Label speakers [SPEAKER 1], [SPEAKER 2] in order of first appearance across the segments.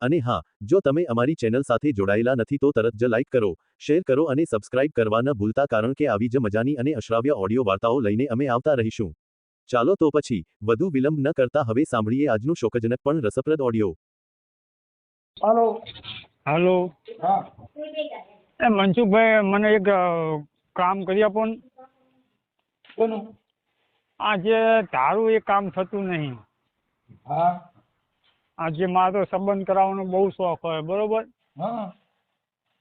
[SPEAKER 1] અને હા જો તમે અમારી ચેનલ સાથે જોડાયેલા નથી તો તરત જ લાઈક કરો શેર કરો અને સબસ્ક્રાઇબ કરવા ન ભૂલતા કારણ કે આવી જ મજાની અને અશ્રાવ્ય ઓડિયો વાર્તાઓ લઈને અમે આવતા રહીશું. ચાલો તો પછી વધુ વિલંબ ન કરતા હવે સાંભળીએ આજનું શોકજનક પણ રસપ્રદ ઓડિયો.
[SPEAKER 2] હાલો
[SPEAKER 3] હાલો
[SPEAKER 2] હા.
[SPEAKER 3] એ મનસુખભાઈ મને એક કામ કરી આપો ને.
[SPEAKER 2] કોનું?
[SPEAKER 3] આજે તારું એ કામ થતું નહીં.
[SPEAKER 2] હા.
[SPEAKER 3] આજે મારો સંબંધ કરાવવાનો બહુ શોખ હોય બરોબર?
[SPEAKER 2] હા.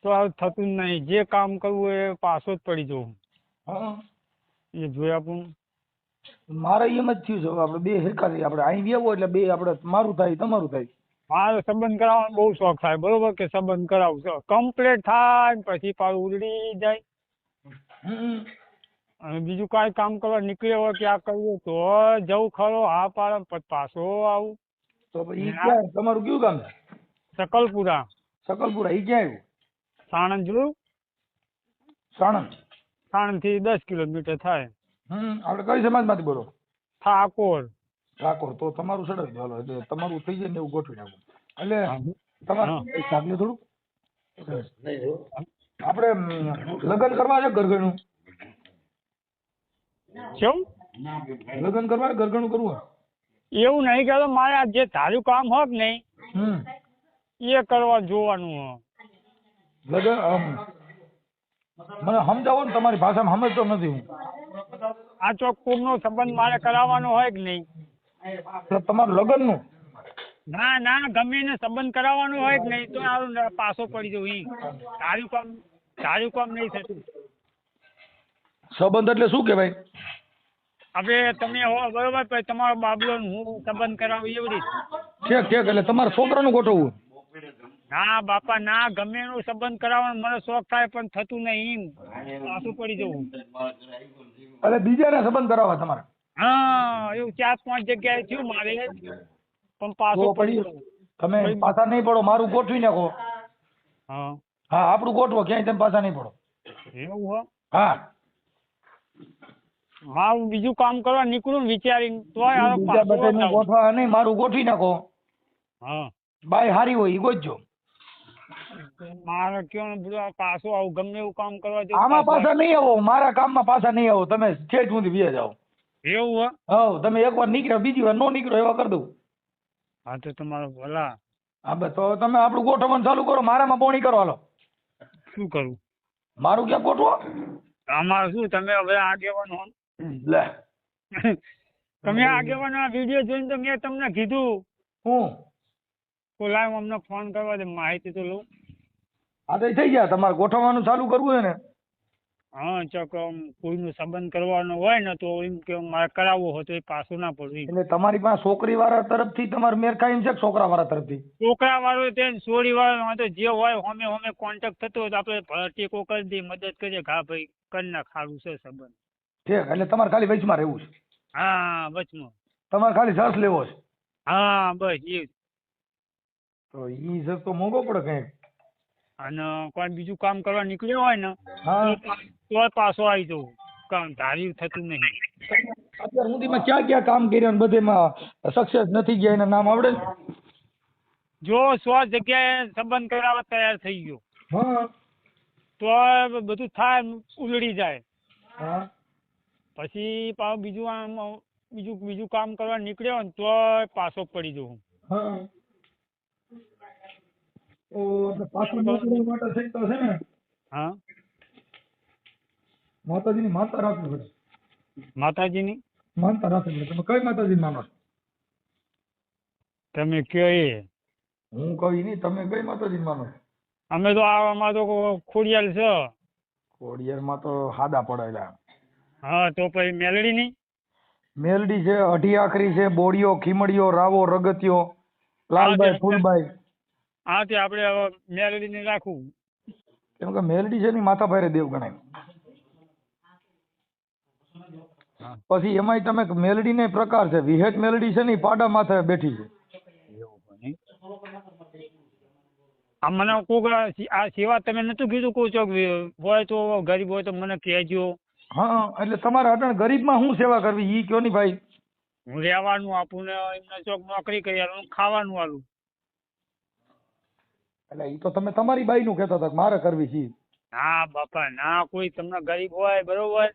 [SPEAKER 3] તો આ થતું જ નહીં. જે કામ કરવું એ પાછો જ પડી જવું.
[SPEAKER 2] હા.
[SPEAKER 3] એ જોઈ આપું.
[SPEAKER 2] મારે એમ જ થયું છે આપણે બે હિરકા થઈ આપણે અહીં બેવો એટલે બે આપણે મારું થાય તમારું થાય.
[SPEAKER 3] મારો સંબંધ કરાવવાનો બહુ શોખ થાય બરોબર? કે સંબંધ કરાવું કમ્પ્લીટ થાય પછી પાછું ઉડી જાય. અને બીજું કાંઈ કામ કરવા નીકળ્યો હોય કે આ કરવું તો જવું ખરો હા પાડે પાછો આવું.
[SPEAKER 2] તો ઈ ક્યાં તમારું કયું ગામ છે?
[SPEAKER 3] સકલપુરા
[SPEAKER 2] સકલપુરા ઈ ક્યાં આવ્યું?
[SPEAKER 3] સાણંદ જોયું
[SPEAKER 2] સાણંદ.
[SPEAKER 3] સાણંદથી દસ કિલોમીટર થાય.
[SPEAKER 2] હમ આપણે કઈ સમાજમાંથી બોલો?
[SPEAKER 3] ઠાકોર.
[SPEAKER 2] ઠાકોર. તો તમારું ચડાવી દો હાલો એટલે તમારું થઈ જાય ને એવું ગોઠવી નાખું. એટલે તમારું શાક લે થોડું આપણે લગ્ન કરવા છે ઘરઘણું
[SPEAKER 3] કેવું
[SPEAKER 2] લગ્ન કરવા ઘરઘણું કરવું હોય?
[SPEAKER 3] એવું નહીં કે મારે આ જે તારું કામ હોય કે નહીં એ કરવા જોવાનું
[SPEAKER 2] લગન આમ, મને સમજાવો ને તમારી ભાષામાં સમજતો નથી હું.
[SPEAKER 3] આ ચોખ્ખું નો સંબંધ મારે કરાવવાનો હોય કે નહીં?
[SPEAKER 2] એટલે તમારું લગ્નનું?
[SPEAKER 3] ના ના ગમે એને સંબંધ કરાવવાનો હોય કે નહીં તો આ પાછો પડી જવું ઈ. તારું કામ તારું કામ નહીં થતું.
[SPEAKER 2] સંબંધ એટલે શું કહેવાય?
[SPEAKER 3] હવે તમે હો બરોબર પછી તમારો બાબલો હું સંબંધ કરાવું એવી રીતે.
[SPEAKER 2] ઠેક ઠેક એટલે તમારા છોકરાનું ગોઠવવું.
[SPEAKER 3] ના બાપા ના ગમે એનું સંબંધ કરાવવાનો મને શોખ થાય પણ થતું નહીં આસુ પાછું પડી જવું.
[SPEAKER 2] એટલે બીજાને સંબંધ કરાવવા તમારે.
[SPEAKER 3] હા એવું ચાર પાંચ જગ્યાએ થયું મારે. પણ પાછું પડી
[SPEAKER 2] તમે પાછા નહીં પડો મારું ગોઠવી નાખો.
[SPEAKER 3] હા.
[SPEAKER 2] હા આપણું ગોઠવો ક્યાંય તમે પાછા નહીં પડો.
[SPEAKER 3] એવું હો.
[SPEAKER 2] હું
[SPEAKER 3] બીજું કામ કરવા નીકળું ને વિચારીને તોય હારો
[SPEAKER 2] બીજા બધાને ગોઠવા નહીં મારું ગોઠવી નાખો.
[SPEAKER 3] હા.
[SPEAKER 2] બાય હારી હોય ઈ ગોઠજો
[SPEAKER 3] મારે કયો ને પાછું આવું ગમે એવું કામ કરવા જવું
[SPEAKER 2] આમાં
[SPEAKER 3] પાછા
[SPEAKER 2] નહીં આવો મારા કામમાં પાછા નહીં આવો. તમે છેઠ સુધી બે જાઓ.
[SPEAKER 3] એવું હો?
[SPEAKER 2] હવ તમે એકવાર નીકળ્યો બીજી વાર નો નીકળો એવા કરી દઉં.
[SPEAKER 3] હા તો તમારો ભલા.
[SPEAKER 2] હા બસ તો તમે આપણું ગોઠવવાનું ચાલુ કરો મારામાં પોણી કરો હાલો.
[SPEAKER 3] શું કરું?
[SPEAKER 2] મારું ક્યાં ગોઠવો?
[SPEAKER 3] અમારે શું તમે હવે આગેવાન હો
[SPEAKER 2] લે.
[SPEAKER 3] તમે આગેવાન આ વીડિયો જોઈને તો મેં તમને કીધું.
[SPEAKER 2] હું?
[SPEAKER 3] તો અમને ફોન કરવા દે માહિતી તો લઉં.
[SPEAKER 2] આ તો થઈ ગયા. તમારે ગોઠવવાનું ચાલુ કરવું છે ને?
[SPEAKER 3] હા ચોક કોઈનો સંબંધ કરવાનો હોય ને તો એમ કે મારે કરાવવો હોય તો એ પાછું ના પડવું
[SPEAKER 2] એટલે તમારી પાસે છોકરી વાળા તરફથી તમારે મેર ખાઈ છે છોકરા વાળા તરફથી?
[SPEAKER 3] છોકરા વાળો તે સોરી વાળો તો જે હોય હોમે હોમે કોન્ટેક્ટ થતો હોય તો આપણે ટેકો કરી દઈએ મદદ કરીએ ઘા ભાઈ કરી નાખ સારું છે સંબંધ.
[SPEAKER 2] ઠીક એટલે તમારે ખાલી વચમાં રહેવું છે.
[SPEAKER 3] હા વચમાં.
[SPEAKER 2] તમારે ખાલી જસ લેવો છે.
[SPEAKER 3] હા બસ એ
[SPEAKER 2] તો ઈ જસ તો મોંઘો પડે કઈ
[SPEAKER 3] અને કોઈ બીજું કામ કરવા નીકળ્યો હોય ને
[SPEAKER 2] હા.
[SPEAKER 3] તો પાછો આવી જવું. કામ ધાર્યું થતું નહીં.
[SPEAKER 2] અત્યાર સુધીમાં ક્યાં ક્યાં કામ કર્યા ને બધેમાં સક્સેસ નથી ગયા એના નામ આવડે
[SPEAKER 3] જો સો જગ્યાએ સંબંધ કરાવવા તૈયાર થઈ ગયો.
[SPEAKER 2] હા.
[SPEAKER 3] તો બધું થાય ઉલડી જાય.
[SPEAKER 2] હા.
[SPEAKER 3] પછી પાછું બીજું આમ બીજું બીજું કામ કરવા નીકળ્યો ને તો પાછો પડી જવું.
[SPEAKER 2] હા. તો એટલે પાછું માટે થઈ તો છે ને?
[SPEAKER 3] હા.
[SPEAKER 2] માતાજીની માનતા રાખવી પડે.
[SPEAKER 3] માતાજીની?
[SPEAKER 2] માનતા રાખવી પડે. તમે કઈ માતાજી માનો છો?
[SPEAKER 3] તમે કયો એ?
[SPEAKER 2] હું કઈ નહીં તમે કઈ માતાજી માનો છો?
[SPEAKER 3] અમે તો આવામાં તો ખોડિયાલ છે.
[SPEAKER 2] ખોડિયારમાં તો હાદા પડેલા
[SPEAKER 3] હા તો પછી મેલડીની
[SPEAKER 2] મેલડી છે અઢી આખરી છે બોડીઓ ખીમડીઓ રાવો રગતિયો
[SPEAKER 3] લાલભાઈ
[SPEAKER 2] ફૂલભાઈ
[SPEAKER 3] હા તે આપણે હવે મેલડીની રાખવું
[SPEAKER 2] કેમ કે મેલડી છે ને માથા ભારે દેવ ગણાય. પછી એમાંય તમે મેલડી ને પ્રકાર છે. વિહેટ મેલડી છે ને પાડા માથે બેઠી છે.
[SPEAKER 3] આ મને કોક આ સેવા તમે નતું કીધું કોઈ ચોક હોય તો ગરીબ હોય તો મને કહેજો.
[SPEAKER 2] હા એટલે તમારે અટણ ગરીબમાં શું સેવા કરવી? ઈ કયો ની ભાઈ?
[SPEAKER 3] હું રહેવાનું આપું ને એમને ચોક નોકરી કરી આલું ખાવાનું આલું.
[SPEAKER 2] એટલે ઈ તો તમે તમારી બાઈનું કહેતા હતા મારે કરવી છે
[SPEAKER 3] ના બાપા ના કોઈ તમને ગરીબ હોય બરોબર.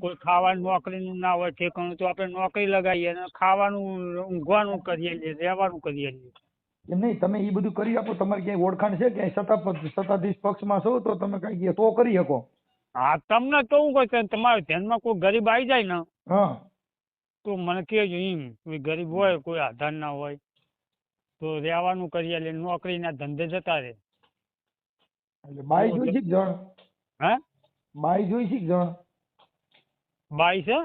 [SPEAKER 3] કોઈ ખાવાનું નોકરીનું ના હોય ઠેકાણું તો આપણે નોકરી લગાવીએ અને ખાવાનું ઊંઘવાનું કરીએ રહેવાનું કરીએ
[SPEAKER 2] એમ નહીં તમે એ બધું કરી આપો તમારી ક્યાંય ઓળખાણ છે? ક્યાંય સત્તા સત્તાધીશ પક્ષમાં છો તો તમે કઈ તો કરી શકો.
[SPEAKER 3] હા તમને કેવું કે તમારા ધ્યાનમાં કોઈ ગરીબ આવી જાય ને તો મને કહેજો એમ કોઈ ગરીબ હોય કોઈ આધાર ના હોય તો રહેવાનું કરીએ એટલે નોકરીના ધંધે જતા રહે.
[SPEAKER 2] એટલે બાઈ જોઈ છે જણ.
[SPEAKER 3] હે?
[SPEAKER 2] બાઈ જોઈ છે જણ.
[SPEAKER 3] બાઈ છે?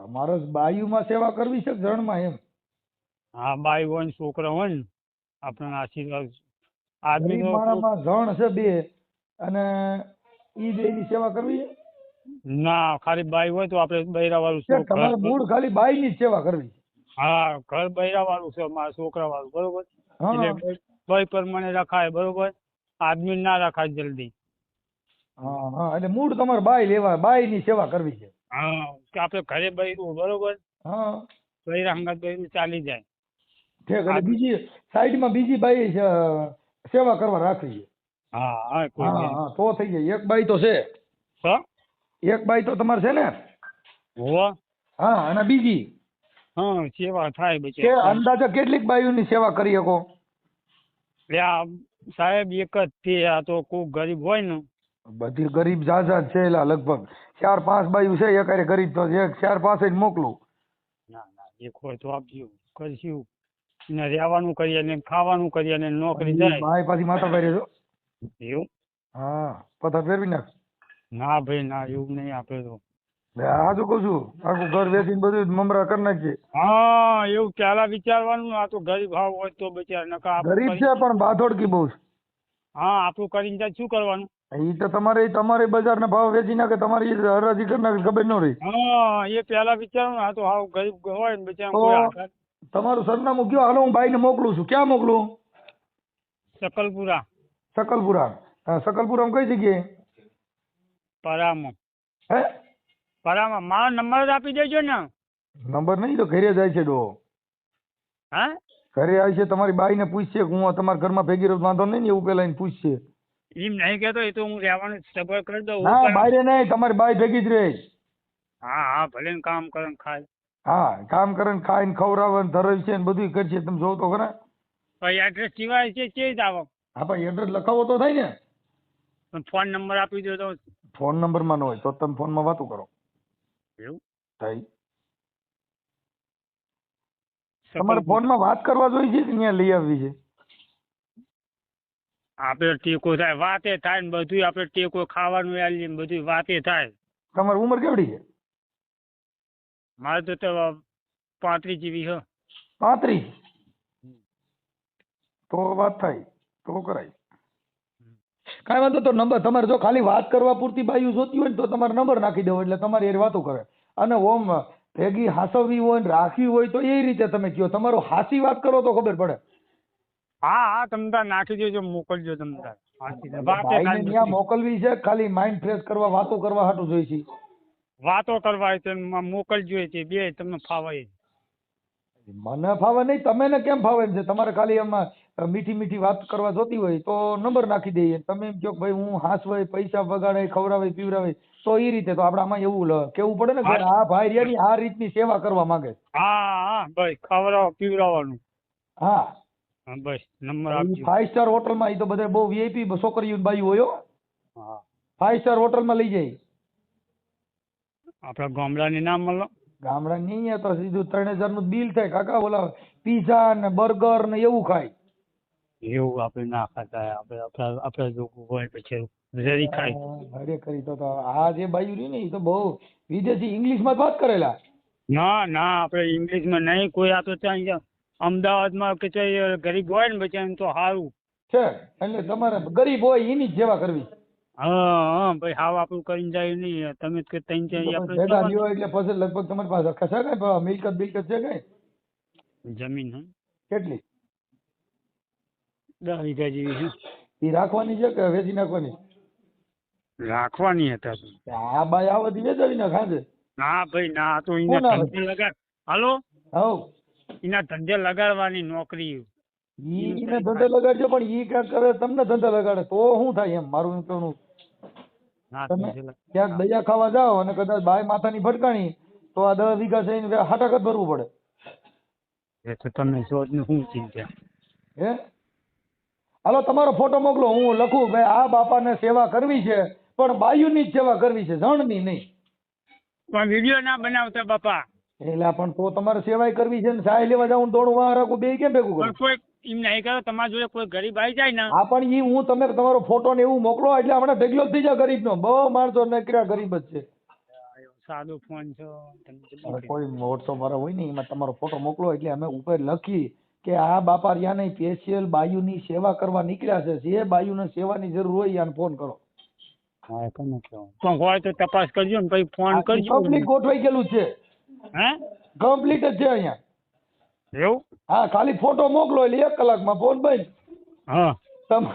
[SPEAKER 2] તમારે બાયુમાં સેવા કરવી છે જણમાં એમ.
[SPEAKER 3] હા બાઈ હોય ને છોકરા હોય ને આપણને આશીર્વાદ. આદમી
[SPEAKER 2] જણ છે બે અને ઈ બેયની સેવા કરવી છે?
[SPEAKER 3] ના ખાલી બાઈ હોય તો આપણે બૈરા વાળું
[SPEAKER 2] છે તમારે મૂળ ખાલી બાઈની ની સેવા કરવી.
[SPEAKER 3] હા ઘર બૈરા વાળું છે મારા છોકરા વાળું બરોબર એટલે બાઈ પ્રમાણે રખાય બરોબર? આદમી ના રખાય જલ્દી.
[SPEAKER 2] હા હા એટલે મૂળ તમારે બાઈ લેવા બાઈની સેવા કરવી છે.
[SPEAKER 3] હા કે આપણે ઘરે બૈરું બરોબર?
[SPEAKER 2] હા.
[SPEAKER 3] બૈરા હંગાત બૈરું ચાલી જાય.
[SPEAKER 2] ઠીક એટલે બીજી સાઈડમાં બીજી બાઈ સેવા કરવા રાખવી છે.
[SPEAKER 3] હા હા કોઈ
[SPEAKER 2] હા
[SPEAKER 3] નહીં.
[SPEAKER 2] હા તો થઈ જાય. એક બાઈ તો છે.
[SPEAKER 3] હા?
[SPEAKER 2] એક બાઈ તો તમારે છે ને?
[SPEAKER 3] હોવા
[SPEAKER 2] હા અને બીજી?
[SPEAKER 3] હા સેવા થાય
[SPEAKER 2] કે
[SPEAKER 3] બચે
[SPEAKER 2] અંદાજે કેટલીક બાઈઓની સેવા કરી શકો?
[SPEAKER 3] એટલે આ સાહેબ એક જ તે આ તો કોઈ ગરીબ હોય ને.
[SPEAKER 2] બધી ગરીબ જાજા જ છે એલા લગભગ. ચાર પાંચ બાઈઓ છે એક હારે ગરીબ તો એક ચાર પાંચ જ મોકલું.
[SPEAKER 3] ના ના એક હોય તો આપજો. કરશું. ને રહેવાનું કરીએ ને ખાવાનું કરીએ ને નોકરી જાય.
[SPEAKER 2] બાઈ પાછી માથા ફેરે છો
[SPEAKER 3] એવું?
[SPEAKER 2] હા પથા ફેરવી નાખ.
[SPEAKER 3] ના ભાઈ ના એવું નહીં આપે તો.
[SPEAKER 2] આ તો કહું છું? આખું ઘર વેચીને બધું મમરા કરી નાખીએ.
[SPEAKER 3] હા એવું પેલા વિચારવાનું આ તો ગરીબ ભાવ હોય તો બચાર નકા
[SPEAKER 2] ગરીબ છે પણ બાધોડકી બહુ
[SPEAKER 3] હા આપણું કરીને ત્યાં શું કરવાનું?
[SPEAKER 2] ઈ તો તમારે તમારે બજારના ભાવ વેચી નાખે તમારી હરાજી કરી નાખે ખબર ન રહી.
[SPEAKER 3] હા એ પેલા વિચારવાનું આ તો હાવ ગરીબ હોય ને બચારા
[SPEAKER 2] તમારું સરનામું કયો? હાલો હું બાઈને મોકલું છું. ક્યાં મોકલું?
[SPEAKER 3] શકલપુરા
[SPEAKER 2] શકલપુરા હા, શકલપુરામાં કઈ જગ્યાએ
[SPEAKER 3] પરામાં
[SPEAKER 2] હે
[SPEAKER 3] પરામાં મારો નંબર આપી દેજો ને.
[SPEAKER 2] નંબર નહીં તો ઘરે જાય છે ડો.
[SPEAKER 3] હા?
[SPEAKER 2] ઘરે આવે છે તમારી બાઈને પૂછશે કે હું તમારા ઘરમાં ભેગી રહ્યો વાંધો નહીં ને એવું પેલા એને પૂછશે.
[SPEAKER 3] એમ નહીં કહેતો એ તો હું રહેવાનું સગવડ કરી દઉં. હા
[SPEAKER 2] બાયરે નહીં તમારી બાઈ ભેગી જ રહે.
[SPEAKER 3] હા હા ભલે ને કામ કરે ખાય.
[SPEAKER 2] હા કામ કરે ને ખાઈને ખવડાવે ને ધરાવે છે ને બધું કરશે. તમે જોવો તો ખરા.
[SPEAKER 3] એડ્રેસ સિવાય છે ચેજ આવો.
[SPEAKER 2] હા પણ એડ્રેસ લખાવો તો થાય ને.
[SPEAKER 3] પણ ફોન નંબર આપી દો તો
[SPEAKER 2] ફોન નંબરમાં ન હોય તો તમે ફોનમાં વાતો કરો.
[SPEAKER 3] એવું?
[SPEAKER 2] થાય તમારે ફોનમાં વાત કરવા જોઈએ છે કે ત્યાં લઈ આવવી છે?
[SPEAKER 3] આપણે ટેકો થાય વાતે થાય ને બધું આપણે ટેકો ખાવાનું આલીએ ને બધું વાતે થાય.
[SPEAKER 2] તમારી ઉંમર કેવડી છે?
[SPEAKER 3] મારે તો તો પાંત્રીસ જેવી છે.
[SPEAKER 2] પાંત્રીસ? તો વાત થાય. તો કરાય કાંઈ વાંધો તો નંબર તમારે જો ખાલી વાત કરવા પૂરતી બાયું જોતી હોય ને તો તમારો નંબર નાખી દેવો એટલે તમારી એ વાતો કરે. અને ઓમ ભેગી હાસવવી હોય ને રાખવી હોય તો એ રીતે તમે કયો. તમારો હાસી વાત કરો તો ખબર પડે.
[SPEAKER 3] હા હા તમે નાખી દેજો મોકલજો તમે તાર હાચી
[SPEAKER 2] ભાઈને ત્યાં મોકલવી છે ખાલી માઇન્ડ ફ્રેશ કરવા વાતો કરવા હાટું જોઈ છે.
[SPEAKER 3] વાતો કરવા છે મોકલજો છે બે તમને ફાવાય
[SPEAKER 2] મને ફાવે નહીં તમે ને કેમ ફાવે છે? તમારે ખાલી એમાં મીઠી મીઠી વાત કરવા જોતી હોય તો નંબર નાખી દઈએ. તમે એમ કહો ભાઈ હું હાસવાય પૈસા બગાડે ખવડાવે પીવડાવે તો એ રીતે તો આપણે આમાં એવું કેવું પડે ને કે આ ભાઈ રહ્યા આ રીતની સેવા કરવા માંગે.
[SPEAKER 3] હા હા બસ ખવડાવ પીવડાવવાનું.
[SPEAKER 2] હા.
[SPEAKER 3] હા બસ નંબર આપજો.
[SPEAKER 2] ફાઈવ સ્ટાર હોટલમાં એ તો બધા બહુ વીઆઈપી છોકરીઓ બાયું હોય હો. ફાઈવ સ્ટાર હોટલમાં લઈ જાય.
[SPEAKER 3] આપણા ગામડાની નામ મળો
[SPEAKER 2] ગામડા નહીં તો સીધું ત્રણ હજારનું બિલ થાય. કાકા ઓલા પીઝા ને બર્ગર ને એવું ખાય.
[SPEAKER 3] એવું આપણે ના ખાતા આપણે આપણા આપણા લોકો હોય પછી રેડી ખાય
[SPEAKER 2] અરે કરી તો આ જે બાયું રહી ને એ તો બહુ વિદેશી ઇંગ્લિશમાં જ વાત કરેલા.
[SPEAKER 3] ના ના આપણે ઇંગ્લિશમાં નહીં. કોઈ આપણે ત્યાં અમદાવાદમાં કે ગરીબ હોય ને બચારાને તો સારું
[SPEAKER 2] છે. એટલે તમારે ગરીબ હોય એની જ સેવા કરવી.
[SPEAKER 3] હા ભાઈ હાવ આપણું કરીને જાય નહીં. તમે કે ત્રણ ચાર આપણે
[SPEAKER 2] ભેગા
[SPEAKER 3] કરવાનું.
[SPEAKER 2] એટલે પછી લગભગ તમારી પાસે છે કઈ? મિલકત બિલકત છે કઈ?
[SPEAKER 3] જમીન
[SPEAKER 2] કેટલી?
[SPEAKER 3] દસ વીઘા જેવી છે.
[SPEAKER 2] એ રાખવાની છે કે વેચી નાખવાની?
[SPEAKER 3] રાખવાની હતા તો.
[SPEAKER 2] ભાઈ આવો આવતી વેચાવી નાખ હાજે.
[SPEAKER 3] ના ભાઈ ના તો એના ધંધે લગાડ હાલો?
[SPEAKER 2] હવ.
[SPEAKER 3] એના ધંધે લગાડવાની નોકરી.
[SPEAKER 2] ઈને ધંધે લગાડજો પણ ઈ ક્યાંક કરે તમને ધંધે લગાડે તો શું થાય એમ મારું એમ કહેવાનું. તમે ક્યાંક દયા ખાવા જાઓ અને કદાચ બાય માથાની ફટકાણી તો આ દસ વીઘા છે એને હાટાકત ભરવું પડે.
[SPEAKER 3] એ તો તમને જો જ શું ચિંતા
[SPEAKER 2] હે? હાલો તમારો ફોટો મોકલો હું લખું ભાઈ આ બાપાને સેવા કરવી છે પણ બાયુની જ સેવા કરવી છે જણની નહીં.
[SPEAKER 3] પણ વીડિયો ના બનાવતા બાપા.
[SPEAKER 2] એટલે પણ તો તમારે સેવાય કરવી છે ને સાય લેવા જાઉં દોડું વાહ રાખું બે કેમ ભેગું કરું?
[SPEAKER 3] કોઈ એમ નહીં કરો તમારા જોડે કોઈ ગરીબ આવી જાય ને.
[SPEAKER 2] હા પણ હું તમે તમારો ફોટો ને એવું મોકલો એટલે ઢગલો જ થઈ જાય ગરીબનો. બહુ માણસો નકરા ગરીબ જ છે.
[SPEAKER 3] સાદો ફોન
[SPEAKER 2] કોઈ વોટ્સઅપ વાળા હોય ને એમાં તમારો ફોટો મોકલો એટલે અમે ઉપર લખી કે આ બાપા રિયાને સ્પેશિયલ બાયુની સેવા કરવા નીકળ્યા છે. જે બાયુને સેવાની જરૂર હોય યાને ફોન કરો.
[SPEAKER 3] હા કોને. પણ હોય તો તપાસ કરજો ને પછી ફોન કરજો.
[SPEAKER 2] કમ્પ્લીટ ગોઠવાઈ ગયેલું છે.
[SPEAKER 3] હે?
[SPEAKER 2] કમ્પ્લીટ જ છે અહીંયા.
[SPEAKER 3] એવું?
[SPEAKER 2] હા ખાલી ફોટો મોકલો એટલે એક કલાકમાં ફોન બંધ.
[SPEAKER 3] હા.
[SPEAKER 2] તમે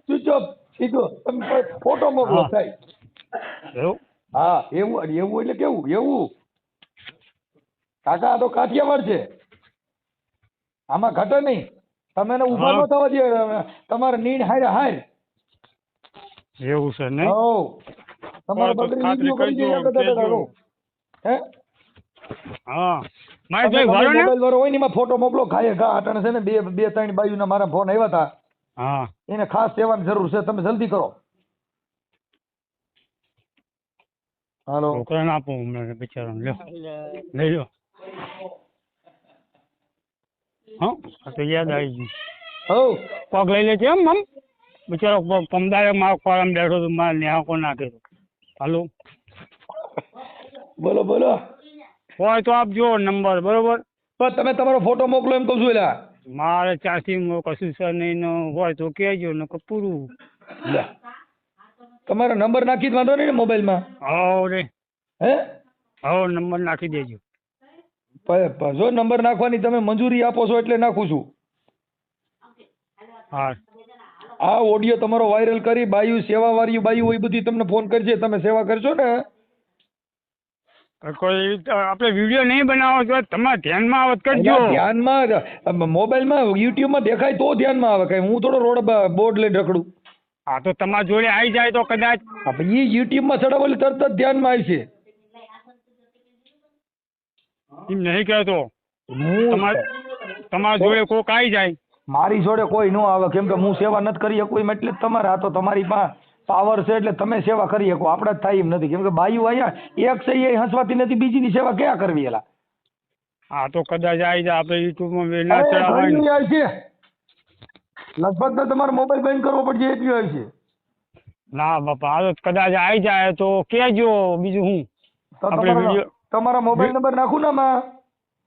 [SPEAKER 2] સ્વિચ ઓફ સીધો તમે ફોટો મોકલો થાય
[SPEAKER 3] એવું?
[SPEAKER 2] હા એવું એવું એટલે કેવું? એવું? કાકા આ તો કાઠિયાવાડ છે. આમાં ઘટે નહીં. તમે એને ઊભા
[SPEAKER 3] હા.
[SPEAKER 2] ન થવા દે તમારે નીડ હાર હાર
[SPEAKER 3] એવું છે નહીં?
[SPEAKER 2] હો તમારે
[SPEAKER 3] ખાતરી
[SPEAKER 2] વીડિયો કરી
[SPEAKER 3] કરજો,
[SPEAKER 2] દે એક દાદા
[SPEAKER 3] કહેજો.
[SPEAKER 2] દાડો. હે?
[SPEAKER 3] હા. મારે જોઈ વારો ને?
[SPEAKER 2] મોબાઈલ વાળો હોય ને એમાં ફોટો મોકલો ખાય ઘા અટણ છે ને બે બે ત્રણ બાયુના મારા ફોન આવ્યા હતા.
[SPEAKER 3] હા.
[SPEAKER 2] એને ખાસ સેવાની જરૂર છે તમે જલ્દી કરો. હાલો.
[SPEAKER 3] છોકરાને આપો બિચારાને લ્યો. લઈ લો હા? આ તો યાદ આવી ગયું.
[SPEAKER 2] હો
[SPEAKER 3] પગ લઈ લે છે એમ આમ બિચારો પમદારે મારો ખોરામાં બેઠો તો મારે ન્યાકો નાખે હાલો.
[SPEAKER 2] બોલો બોલો.
[SPEAKER 3] હોય તો આપજો નંબર બરોબર?
[SPEAKER 2] પણ તમે તમારો ફોટો મોકલો એમ કહું છું એલા.
[SPEAKER 3] મારે ચાસી કશું સર નહીં ને હોય તો કહેજો ને પૂરું.
[SPEAKER 2] લે. તમારો નંબર નાખી જ વાંધો નહીં ને મોબાઈલમાં?
[SPEAKER 3] હો રે.
[SPEAKER 2] હે?
[SPEAKER 3] હો નંબર નાખી દેજો.
[SPEAKER 2] જો નંબર નાખવાની તમે મંજૂરી આપો છો એટલે નાખું છું.
[SPEAKER 3] હા.
[SPEAKER 2] આ ઓડિયો તમારો વાયરલ કરી બાયુ સેવા વાળી બાયુ હોય બધી તમને ફોન કરશે તમે સેવા કરશો ને.
[SPEAKER 3] કોઈ આપણે વીડિયો નહીં બનાવો તો તમારે ધ્યાનમાં આવત કરજો.
[SPEAKER 2] ધ્યાનમાં મોબાઈલમાં યુટ્યુબમાં દેખાય તો ધ્યાનમાં આવે કઈ હું થોડો રોડ બોર્ડ લઈને રખડું.
[SPEAKER 3] હા તો તમારા જોડે આવી જાય તો કદાચ
[SPEAKER 2] આપણે ઈ યુટ્યુબમાં ચડાવેલી તરત જ ધ્યાનમાં આવશે
[SPEAKER 3] એમ નહીં કહેતો.
[SPEAKER 2] હું
[SPEAKER 3] તમારા જોડે કોક આવી જાય.
[SPEAKER 2] મારી જોડે કોઈ ન આવે કેમ કે હું સેવા નથી કરી શકું એમ એટલે તમારા તો તમારી પાસે પાવર છે એટલે તમે સેવા કરી શકો. આપણે જ થાય એમ નથી. કેમ કે ભાઈઓ અહીંયા એક છે એ હસવાતી નથી બીજીની સેવા ક્યાં કરવી એલા?
[SPEAKER 3] હા તો કદાચ આવી જાય આપણે યુટ્યુબમાં
[SPEAKER 2] અરે,
[SPEAKER 3] ચડાવવાની.
[SPEAKER 2] આવી છે. લગભગ તો તમારે મોબાઈલ બંધ કરવો પડશે એટલી આવી છે.
[SPEAKER 3] ના બાપા આ તો કદાચ આવી જાય તો કહેજો બીજું હું? આપણે વિડીયો-
[SPEAKER 2] તમારા મોબાઈલ નંબર નાખું ને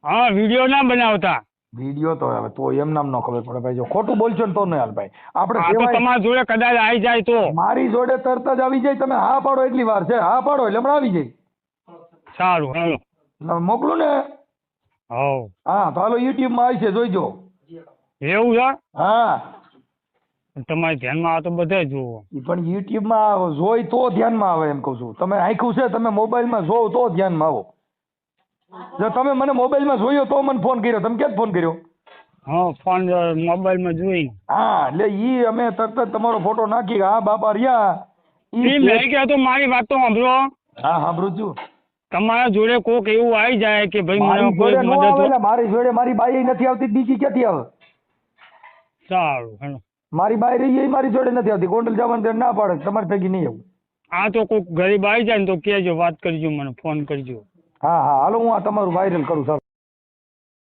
[SPEAKER 3] હા વીડિયો ના બનાવતા.
[SPEAKER 2] વીડિયો તો હવે તો એમ નામ ન ખબર પડે ભાઈ જો ખોટું બોલશો ને તો નહીં હાલ ભાઈ. આપણે
[SPEAKER 3] તમારા જોડે કદાચ આવી જાય તો.
[SPEAKER 2] મારી જોડે તરત જ આવી જાય તમે હા પાડો એટલી વાર છે હા પાડો એટલે હમણાં આવી જાય.
[SPEAKER 3] સારું હાલો.
[SPEAKER 2] મોકલું ને? હા તો હાલો યુટ્યુબમાં આવી છે જોઈજો.
[SPEAKER 3] એવું છે?
[SPEAKER 2] હા.
[SPEAKER 3] તમારે ધ્યાનમાં આવે તો બધે જુઓ.
[SPEAKER 2] પણ યુટ્યુબમાં જોઈ તો ધ્યાનમાં આવે એમ કહું છું. તમે આંખ્યું છે તમે મોબાઈલમાં જોવો તો ધ્યાનમાં આવો. જો તમે મને મોબાઈલમાં જોયો તો મને ફોન કર્યો. તમે ક્યાં ફોન કર્યો?
[SPEAKER 3] હા ફોન મોબાઈલમાં જોઈ
[SPEAKER 2] હા એટલે ઈ અમે તરત જ તમારો ફોટો નાખી હા બાપા રહ્યા. ઈ
[SPEAKER 3] મેં કહ્યું તો મારી વાત તો સાંભળો.
[SPEAKER 2] હા સાંભળું છું.
[SPEAKER 3] તમારા જોડે કોક એવું આવી જાય કે ભાઈ
[SPEAKER 2] મારી
[SPEAKER 3] મને કોઈ
[SPEAKER 2] જોડે
[SPEAKER 3] મદદ
[SPEAKER 2] મારી જોડે મારી બાઈ નથી આવતી બીજી ક્યાંથી આવે?
[SPEAKER 3] સારું હાલો.
[SPEAKER 2] મારી બાઈ રહી એ મારી જોડે નથી આવતી. ગોંડલ જવાનું ત્યાં ના પાડે તમારી ભેગી નહીં આવું.
[SPEAKER 3] આ તો કોઈ ગરીબ આવી જાય ને તો કહેજો વાત કરજો મને ફોન કરજો.
[SPEAKER 2] હા હા. હાલો હું આ તમારું વાયરલ કરું સાહેબ